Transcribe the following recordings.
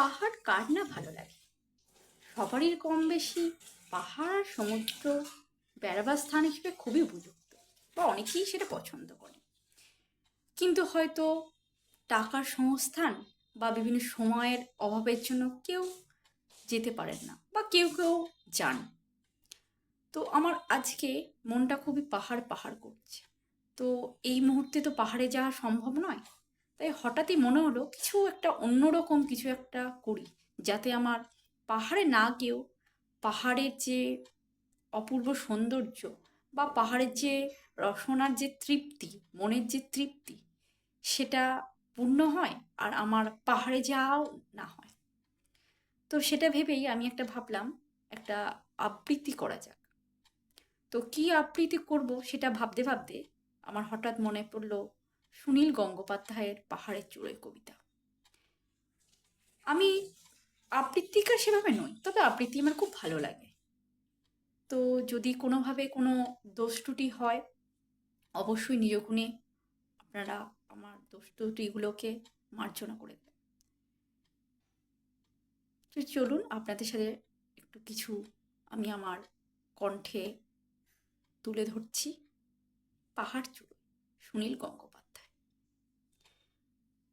পাহাড় কার না ভালো লাগে? সবারই কম বেশি পাহাড়, সমুদ্র, বেড়াবার স্থান হিসেবে খুবই উপযুক্ত বা অনেকেই সেটা পছন্দ করে। কিন্তু হয়তো টাকার সংস্থান বা বিভিন্ন সময়ের অভাবের জন্য কেউ যেতে পারেন না বা কেউ কেউ যান। তো আমার আজকে মনটা খুবই পাহাড় পাহাড় করছে। তো এই মুহূর্তে তো পাহাড়ে যাওয়া সম্ভব নয়? তাই হঠাৎই মনে হলো কিছু একটা অন্যরকম কিছু একটা করি, যাতে আমার পাহাড়ে না গিয়েও পাহাড়ের যে অপূর্ব সৌন্দর্য বা পাহাড়ের যে রসনার যে তৃপ্তি, মনের যে তৃপ্তি, সেটা পূর্ণ হয় আর আমার পাহাড়ে যাওয়াও না হয়। তো সেটা ভেবেই আমি একটা ভাবলাম, একটা আবৃত্তি করা যাক। তো কি আবৃত্তি করব সেটা ভাবতে ভাবতে আমার হঠাৎ মনে পড়ল সুনীল গঙ্গোপাধ্যায়ের পাহাড়ের চূড়োয় কবিতা। আমি আবৃত্তিকার সেভাবে নই, তবে আবৃত্তি আমার খুব ভালো লাগে। তো যদি কোনোভাবে কোনো দোষ ত্রুটি হয়, অবশ্যই নিজ গুণে আপনারা আমার দোষ ত্রুটিগুলোকে মার্জনা করে দেবেন। তো চলুন, আপনাদের সাথে একটু কিছু আমি আমার কণ্ঠে তুলে ধরছি। পাহাড় চূড়ো, সুনীল গঙ্গোপাধ্যায়।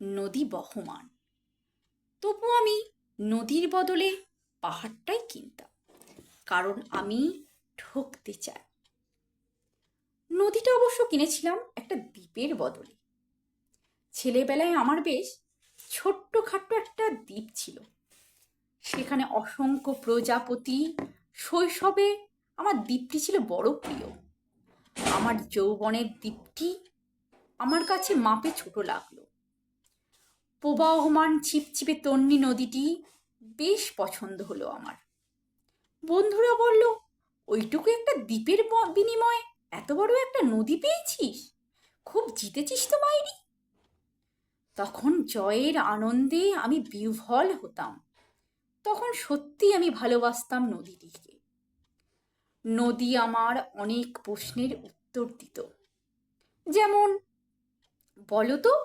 নদী বহমান। তবু আমি নদীর বদলে পাহাড়টাই কিনতাম, কারণ আমি ঠকতে চাই। নদীটা অবশ্য কিনেছিলাম একটা দ্বীপের বদলে। ছেলেবেলায় আমার বেশ ছোট্ট খাট্ট একটা দ্বীপ ছিল। সেখানে অসংখ্য প্রজাপতি, শৈশবে আমার দ্বীপটি ছিল বড় প্রিয়। আমার যৌবনের দ্বীপটি আমার কাছে মাপে ছোট লাগল। প্রবাহমান ছিপছিপে তন্নি নদীটি বেশ পছন্দ হলো আমার। বন্ধুরা বলল, ওইটুকু একটা দ্বীপের বিনিময়ে এত বড় একটা নদী পেয়েছিস? খুব জিতেছিস তো মাইরি? তখন জয়ের আনন্দে আমি বিহ্বল হতাম। তখন সত্যি আমি ভালোবাসতাম নদীটিকে। নদী আমার অনেক প্রশ্নের উত্তর দিত। যেমন, বলো তো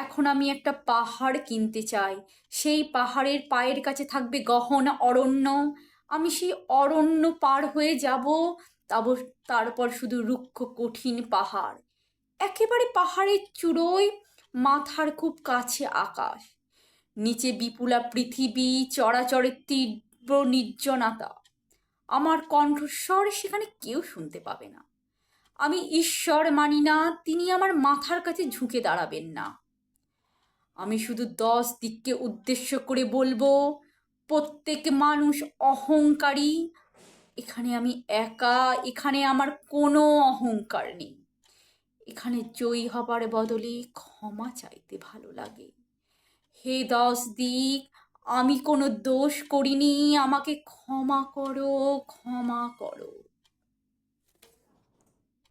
এখন আমি একটা পাহাড় কিনতে চাই। সেই পাহাড়ের পায়ের কাছে থাকবে গহন অরণ্য। আমি সেই অরণ্য পার হয়ে যাব তারপর তারপর শুধু রুক্ষ কঠিন পাহাড়। একেবারে পাহাড়ের চূড়োয়, মাথার খুব কাছে আকাশ। নিচে বিপুলা পৃথিবী, চরাচরের তীব্র নির্জনতা। আমার কণ্ঠস্বর সেখানে কেউ শুনতে পাবে না। আমি ঈশ্বর মানি না, তিনি আমার মাথার কাছে ঝুঁকে দাঁড়াবেন না। আমি শুধু দশ দিককে উদ্দেশ্য করে বলব, প্রত্যেক মানুষ অহংকারী। এখানে আমি একা, এখানে আমার কোনো অহংকার নেই। এখানে জয়ী হবার বদলে ক্ষমা চাইতে ভালো লাগে। হে দশ দিক, আমি কোনো দোষ করিনি, আমাকে ক্ষমা করো ক্ষমা করো।